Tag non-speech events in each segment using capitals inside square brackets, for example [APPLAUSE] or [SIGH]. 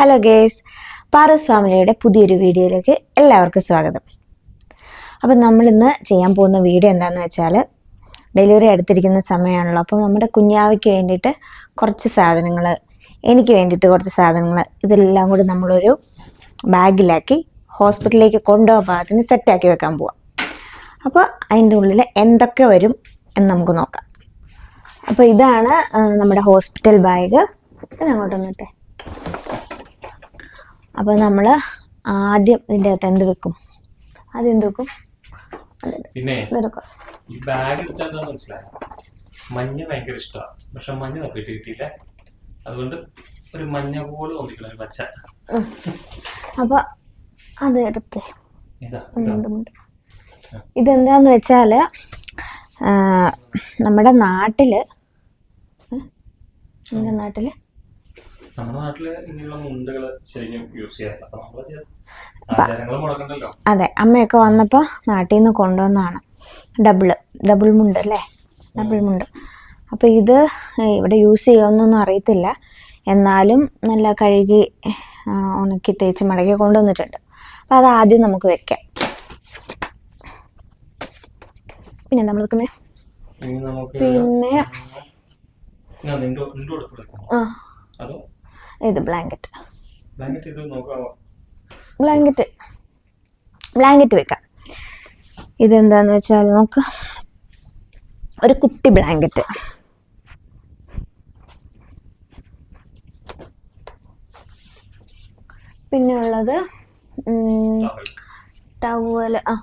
Hello guys പാറോസ് ഫാമിലിയുടെ പുതിയൊരു വീഡിയോയിലേക്ക് എല്ലാവർക്കും സ്വാഗതം. അപ്പം നമ്മളിന്ന് ചെയ്യാൻ പോകുന്ന വീഡിയോ എന്താണെന്ന് വെച്ചാൽ ഡെലിവറി അടുത്തിരിക്കുന്ന സമയമാണല്ലോ. അപ്പോൾ നമ്മുടെ കുഞ്ഞാവയ്ക്ക് വേണ്ടിയിട്ട് കുറച്ച് സാധനങ്ങൾ എനിക്ക് വേണ്ടിയിട്ട് കുറച്ച് സാധനങ്ങൾ ഇതെല്ലാം കൂടി നമ്മളൊരു ബാഗിലാക്കി ഹോസ്പിറ്റലിലേക്ക് കൊണ്ടുപോകാൻ സെറ്റാക്കി വെക്കാൻ പോവാം. അപ്പോൾ അതിന്റെ ഉള്ളിൽ എന്തൊക്കെ വരും എന്ന് നമുക്ക് നോക്കാം. അപ്പോൾ ഇതാണ് നമ്മുടെ ഹോസ്പിറ്റൽ ബാഗ്. ഇത് അങ്ങോട്ട് വന്നിട്ടെ അപ്പോൾ നമ്മൾ ആദ്യം ഇതിന്റെ അകത്ത് എന്ത് വെക്കും? ആദ്യം എന്ത് വെക്കും? പിന്നെ ഈ ബാഗ് എടുത്താൽ മനസ്സിലായോ? മഞ്ഞ ഭയങ്കര ഇഷ്ടമാണ് പക്ഷെ മഞ്ഞ തപ്പിട്ട് കിട്ടിയില്ല. അതുകൊണ്ട് ഒരു മഞ്ഞ പോലെ തോന്നിക്കണം ഒരു പച്ച. അപ്പോൾ അത് എടുത്ത്. ഇതെന്താന്ന് വെച്ചാൽ നമ്മുടെ നാട്ടിൽ നമ്മുടെ നാട്ടിൽ നമ്മുടെ നാട്ടിൽ ഇങ്ങനെയുള്ള മുണ്ടുകൾ ശരിക്കും യൂസ് ചെയ്യാറില്ല. അപ്പൊ നമ്മൾ ആചാരങ്ങൾ മുടക്കണ്ടല്ലോ. അതെ അമ്മയൊക്കെ വന്നപ്പോൾ നാട്ടിൽ നിന്ന് കൊണ്ടുവന്നതാണ്. ഡബിൾ ഡബിൾ മുണ്ട് അല്ലേ? ഡബിൾ മുണ്ട്. അപ്പോൾ ഇത് ഇവിടെ യൂസ് ചെയ്യുമെന്നൊന്നും അറിയത്തില്ല. എന്നാലും നല്ല കഴുകി ഉണക്കി തേച്ച് മടക്കി കൊണ്ടുവന്നിട്ടുണ്ട്. അപ്പോൾ അത് ആദ്യം നമുക്ക് വെക്കാം. പിന്നെ നമ്മൾ പിന്നെ ആ. ഇത് ബ്ലാങ്കറ്റ് ബ്ലാങ്കറ്റ് ബ്ലാങ്കറ്റ് വെക്കാം. ഇതെന്താന്ന് വെച്ചാൽ നമുക്ക് ഒരു കുട്ടി ബ്ലാങ്കറ്റ് പിന്നെ ഉള്ളത് ടവൽ ടവൽ ആ.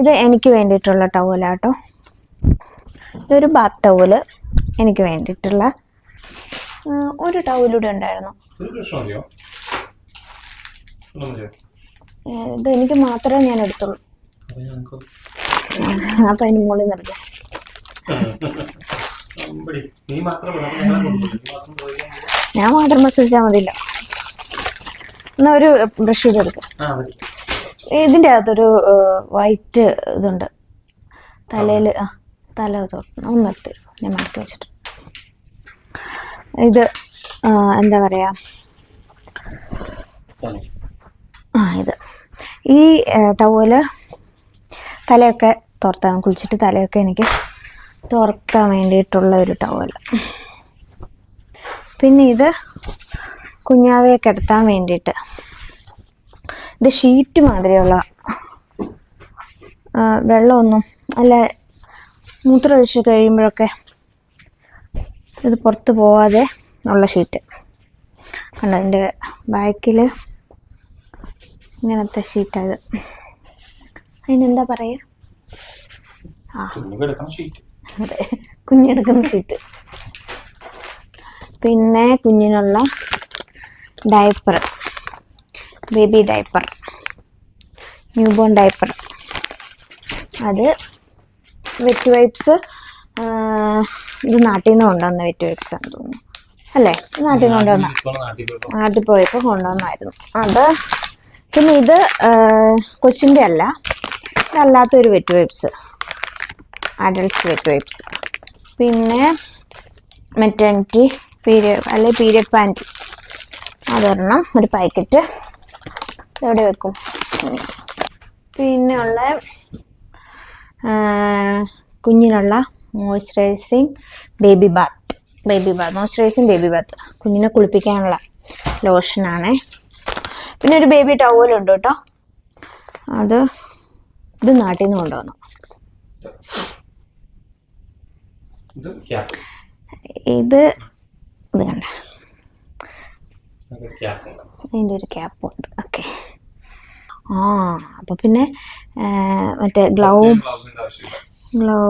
ഇത് എനിക്ക് വേണ്ടിയിട്ടുള്ള ടവലാട്ടോ ഇതൊരു ബാത്ത് ടവൽ എനിക്ക് വേണ്ടിയിട്ടുള്ള ഒരു ടവലൂടെ ഉണ്ടായിരുന്നു. ഇത് എനിക്ക് മാത്രമേ ഞാൻ എടുത്തുള്ളൂ. അപ്പൊ അതിന് മുകളിൽ നിർത്താം [LAUGHS] നീ മാത്രം പോയി. അപ്പൊ ഞങ്ങളെ കൊണ്ടുപോയി. നീ മാത്രം പോയി. ഞാൻ മാത്രം മസിച്ചാൽ മതില്ല എന്നാ ഒരു ബ്രഷ് ചെയ്ത് എടുക്കാം. ഇതിന്റെ അകത്തൊരു വൈറ്റ് ഇതുണ്ട്. തലയിൽ ആ തല തുറന്ന് ഒന്ന് എടുത്തു ഞാൻ മാറ്റി വെച്ചിട്ട്. ഇത് എന്താ പറയുക ആ ഇത്. ഈ ടവൽ തലയൊക്കെ തോർത്താൻ കുളിച്ചിട്ട് തലയൊക്കെ എനിക്ക് തോർത്താൻ വേണ്ടിയിട്ടുള്ള ഒരു ടവൽ പിന്നെ ഇത് കുഞ്ഞാവയെ കിടത്താൻ വേണ്ടിയിട്ട്. ഇത് ഷീറ്റ് മാതിരിയുള്ള വെള്ളമൊന്നും അല്ല മൂത്രമൊഴിച്ച് കഴിയുമ്പോഴൊക്കെ ഇത് പുറത്ത് പോവാതെ ഉള്ള ഷീറ്റ്. കണ്ടോ അതിന്റെ ബാക്കിൽ ഇങ്ങനത്തെ ഷീറ്റായത് അതിനെന്താ പറയുക ആ. അതെ. കുഞ്ഞെടുക്കുന്ന ഷീറ്റ്. പിന്നെ കുഞ്ഞിനുള്ള diaper. Baby diaper. Newborn diaper. അത് വെറ്റ് വൈപ്സ് ഇത് നാട്ടിൽ നിന്ന് കൊണ്ടുവന്ന വെറ്റ് വൈപ്സ് ആണെന്ന് തോന്നുന്നു. അല്ലേ? നാട്ടിൽ നിന്ന് കൊണ്ടുവന്ന നാട്ടിൽ പോയപ്പോ. പോയപ്പോൾ കൊണ്ടുവന്നായിരുന്നു. അത് പിന്നെ ഇത് കൊച്ചിന്റെ അല്ല. ഇതല്ലാത്തൊരു wet wipes adults wet wipes പിന്നെ മെറ്റേണിറ്റി പീരിയഡ് അല്ലെ പീരിയഡ് പാന്റ് അതൊരെണ്ണം ഒരു പാക്കറ്റ് എവിടെ വെക്കും. പിന്നെ ഉള്ള കുഞ്ഞിനുള്ള moisturising baby bath. Baby bath. Moisturising baby bath. കുഞ്ഞിനെ കുളിപ്പിക്കാനുള്ള ലോഷനാണ്. പിന്നെ ഒരു ബേബി ടവലുണ്ട് കേട്ടോ. അത് ഇത് നാട്ടിൽ നിന്ന് കൊണ്ടുവന്നു. ഇത് ഇത് കണ്ട. അതിന്റെ ഒരു ക്യാപ്പുണ്ട് ഓക്കെ. ആ അപ്പോൾ പിന്നെ മറ്റേ ഗ്ലൗ ഗ്ലൗ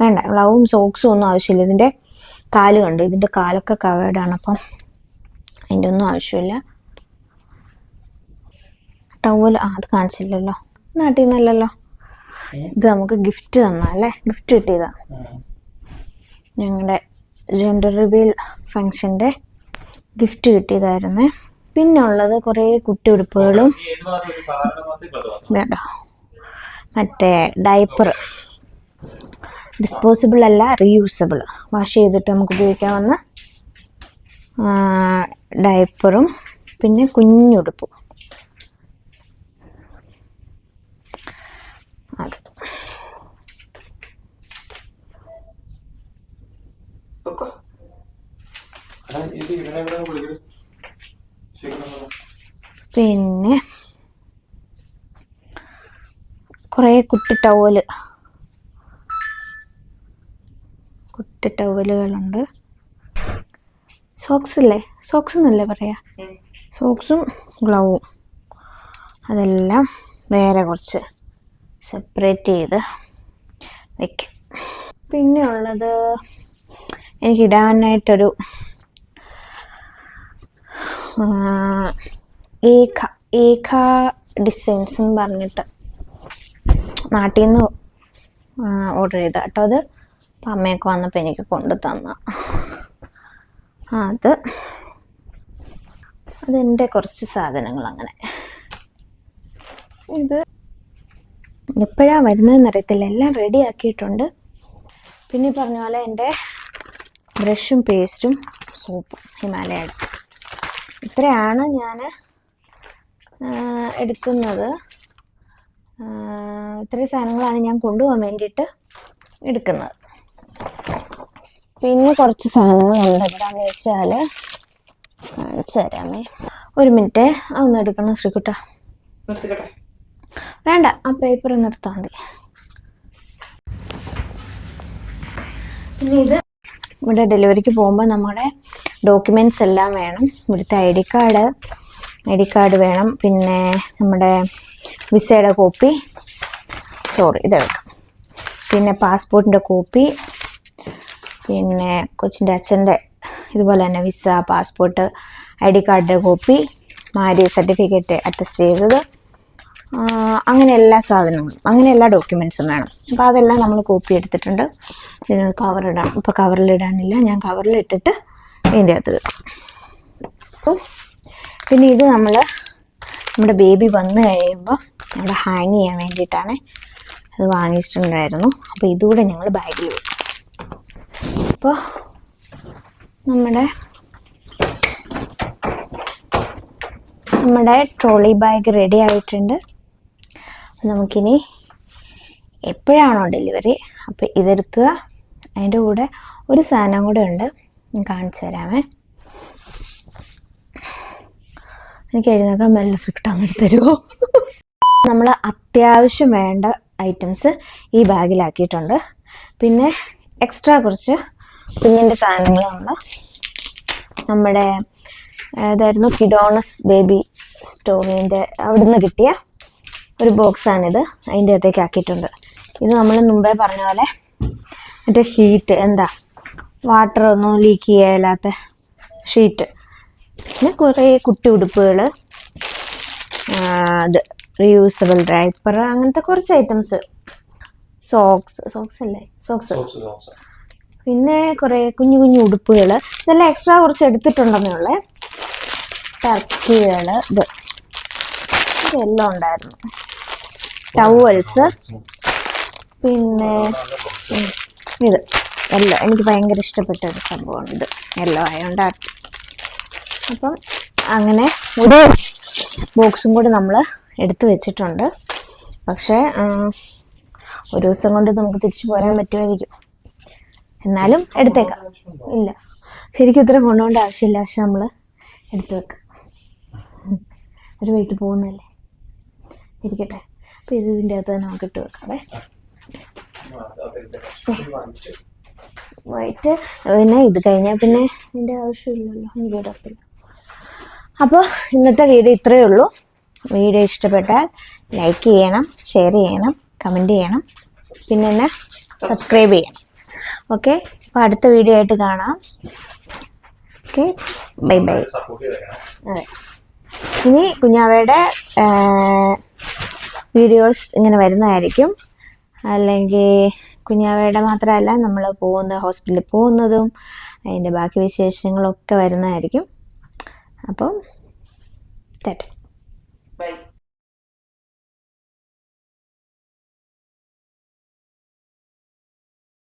വേണ്ട ഗ്ലൗവും സോക്സും ഒന്നും ആവശ്യമില്ല. ഇതിന്റെ കാൽ കണ്ടു? ഇതിന്റെ കാലൊക്കെ കവേർഡാണ് അപ്പം. അതിന്റെ ഒന്നും ആവശ്യമില്ല. ടവൽ ആ അത് കാണിച്ചില്ലല്ലോ. നാട്ടിൽ നിന്നല്ലല്ലോ. ഇത് നമുക്ക് ഗിഫ്റ്റ് തന്നല്ലേ ഗിഫ്റ്റ് കിട്ടിയതാ. ഞങ്ങളുടെ ജെൻഡർ റിവീൽ ഫങ്ഷന്റെ ഗിഫ്റ്റ് കിട്ടിയതായിരുന്നേ. പിന്നെ ഉള്ളത് കുറേ കുട്ടി ഉടുപ്പുകളും വേണ്ട. മറ്റേ ഡയപ്പർ ഡിസ്പോസിബിൾ അല്ല റീയൂസബിൾ. വാഷ് ചെയ്തിട്ട് നമുക്ക് ഉപയോഗിക്കാവുന്ന ഡയപ്പറും പിന്നെ കുഞ്ഞുടുപ്പും. അത്. പിന്നെ കുറേ കുട്ടി ടവൽ കുട്ടി ടവലുകളുണ്ട് സോക്സ് അല്ലേ സോക്സ് എന്നല്ലേ പറയാ സോക്സും ഗ്ലൗവും. അതെല്ലാം വേറെ കുറച്ച് സെപ്പറേറ്റ് ചെയ്ത് വയ്ക്കും പിന്നെ ഉള്ളത് എനിക്ക് ഇടാനായിട്ടൊരു ഏഖ ഏഖ ഡിസൈൻസ് എന്ന് പറഞ്ഞിട്ട് നാട്ടിൽ നിന്ന് ഓർഡർ ചെയ്ത കേട്ടോ അത്. അപ്പം അമ്മയൊക്കെ വന്നപ്പോൾ എനിക്ക് കൊണ്ടു തന്ന. അത്. അതെന്റെ കുറച്ച് സാധനങ്ങൾ അങ്ങനെ. ഇത് എപ്പോഴാണ് വരുന്നതെന്ന് അറിയത്തില്ല. എല്ലാം റെഡി ആക്കിയിട്ടുണ്ട്. പിന്നെ പറഞ്ഞ പോലെ എന്റെ ബ്രഷും പേസ്റ്റും സോപ്പും ഹിമാലയയുടെ. ഇത്രയാണ് ഞാൻ എടുക്കുന്നത്. ഇത്രയും സാധനങ്ങളാണ് ഞാൻ കൊണ്ടുപോകാൻ വേണ്ടിയിട്ട് എടുക്കുന്നത്. പിന്നെ കുറച്ച് സാധനങ്ങളുണ്ട് എന്താണെന്ന് വെച്ചാൽ കാണിച്ചു തരാമേ. ഒരു മിനിറ്റ് അതൊന്ന് എടുക്കണം ശ്രീകുട്ട. വേണ്ട ആ പേപ്പർ ഒന്ന് എടുത്താൽ മതി. പിന്നെ ഇത് ഇവിടെ ഡെലിവറിക്ക് പോകുമ്പോൾ നമ്മുടെ ഡോക്യുമെന്റ്സ് എല്ലാം വേണം. ഇവിടുത്തെ I D card I D card വേണം. പിന്നെ നമ്മുടെ വിസയുടെ കോപ്പി. സോറി ഇത് വെക്കാം. പിന്നെ പാസ്പോർട്ടിന്റെ കോപ്പി. പിന്നെ കൊച്ചിന്റെ അച്ഛന്റെ ഇതുപോലെ തന്നെ വിസ പാസ്പോർട്ട് ഐ ഡി കാർഡിന്റെ കോപ്പി മാര്യേജ് സർട്ടിഫിക്കറ്റ് അറ്റസ്റ്റ് ചെയ്തത്. അങ്ങനെ എല്ലാ സാധനങ്ങളും അങ്ങനെ എല്ലാ ഡോക്യുമെൻസും വേണം. അപ്പോൾ അതെല്ലാം നമ്മൾ കോപ്പി എടുത്തിട്ടുണ്ട്. ഇതിന് കവറിടാം ഇപ്പോൾ കവറിലിടാനില്ല ഞാൻ കവറിലിട്ടിട്ട് ഇതിന്റെ അകത്ത് പിന്നെ ഇത് നമ്മൾ നമ്മുടെ ബേബി വന്നു കഴിയുമ്പോൾ അവിടെ ഹാങ് ചെയ്യാൻ വേണ്ടിയിട്ടാണ് അത് വാങ്ങിച്ചിട്ടുണ്ടായിരുന്നു. അപ്പോൾ ഇതുകൂടെ ഞങ്ങൾ ബാഗിൽ വെക്കും അപ്പോൾ നമ്മുടെ നമ്മുടെ ട്രോളി ബാഗ് റെഡി ആയിട്ടുണ്ട്. നമുക്കിനി എപ്പോഴാണോ ഡെലിവറി അപ്പോൾ ഇതെടുക്കുക. അതിന്റെ കൂടെ ഒരു സാധനം കൂടെ ഉണ്ട്. കാണിച്ചു തരാമേ. എനിക്ക് എഴുന്നേക്കാൻ മെല്ലെ സ്ട്രിക്റ്റ് തരുമോ നമ്മൾ അത്യാവശ്യം വേണ്ട ഐറ്റംസ് ഈ ബാഗിലാക്കിയിട്ടുണ്ട്. പിന്നെ എക്സ്ട്രാ കുറച്ച് കുഞ്ഞിന്റെ സാധനങ്ങൾ നമ്മൾ നമ്മുടെ ഇതായിരുന്നു കിഡോണസ് ബേബി സ്റ്റോറിന്റെ അവിടുന്ന് കിട്ടിയ ഒരു ബോക്സാണിത് അതിന്റെ അകത്തേക്ക് ആക്കിയിട്ടുണ്ട്. ഇത് നമ്മൾ മുമ്പേ പറഞ്ഞ പോലെ മറ്റേ ഷീറ്റ് എന്താ വാട്ടർ ഒന്നും ലീക്ക് ചെയ്യാത്ത ഷീറ്റ് പിന്നെ കുറേ കുട്ടി ഉടുപ്പുകൾ അത് റീയൂസബിൾ ഡ്രൈപ്പർ അങ്ങനത്തെ കുറച്ച് ഐറ്റംസ് സോക്സ് സോക്സ് അല്ലേ? സോക്സ് പിന്നെ കുറേ കുഞ്ഞു കുഞ്ഞു ഉടുപ്പുകൾ ഇതെല്ലാം എക്സ്ട്രാ കുറച്ച് എടുത്തിട്ടുണ്ടെന്നേ ഉള്ളേ. ടർക്കികൾ ഇത്. ഇതെല്ലാം ഉണ്ടായിരുന്നു. ടവൽസ് പിന്നെ ഇത്. എല്ലോ എനിക്ക് ഭയങ്കര ഇഷ്ടപ്പെട്ട ഒരു സംഭവമാണ് ഇത്. എല്ലോ ആയതുകൊണ്ട് അപ്പം അങ്ങനെ ഒരു ബോക്സും കൂടി നമ്മൾ എടുത്തു വെച്ചിട്ടുണ്ട്. പക്ഷേ ഒരു ദിവസം കൊണ്ട് നമുക്ക് തിരിച്ചു പോരാൻ പറ്റുമായിരിക്കും. എന്നാലും എടുത്തേക്കാം. ഇല്ല. ശരിക്കും ഇത്ര കൊണ്ടുപോകേണ്ട ആവശ്യമില്ല. പക്ഷെ നമ്മൾ എടുത്തു വെക്കാം. ഒരു വീട്ടിൽ പോകുന്നതല്ലേ? ഇരിക്കട്ടെ. അപ്പം ഇത് ഇതിന്റെ അകത്ത് തന്നെ നമുക്ക് ഇട്ട് വെക്കാവേ. വൈറ്റ് പിന്നെ ഇത് കഴിഞ്ഞാൽ പിന്നെ ഇതിന്റെ ആവശ്യമില്ലല്ലോ. എനിക്ക് ഇടത്തില്ല അപ്പോൾ ഇന്നത്തെ വീഡിയോ ഇത്രയേ ഉള്ളൂ. വീഡിയോ ഇഷ്ടപ്പെട്ടാൽ ലൈക്ക് ചെയ്യണം ഷെയർ ചെയ്യണം കമന്റ് ചെയ്യണം. പിന്നെ എന്നെ സബ്സ്ക്രൈബ് ചെയ്യണം. ഓക്കെ അപ്പോൾ അടുത്ത വീഡിയോ ആയിട്ട് കാണാം. ഓക്കെ ബൈ ബൈ അതെ. ഇനി കുഞ്ഞാവയുടെ വീഡിയോസ് ഇങ്ങനെ വരുന്നതായിരിക്കും. അല്ലെങ്കിൽ കുഞ്ഞാവയുടെ മാത്രമല്ല നമ്മൾ പോകുന്ന ഹോസ്പിറ്റലിൽ പോകുന്നതും അതിന്റെ ബാക്കി വിശേഷങ്ങളൊക്കെ വരുന്നതായിരിക്കും. അപ്പം ടാറ്റ ബൈ.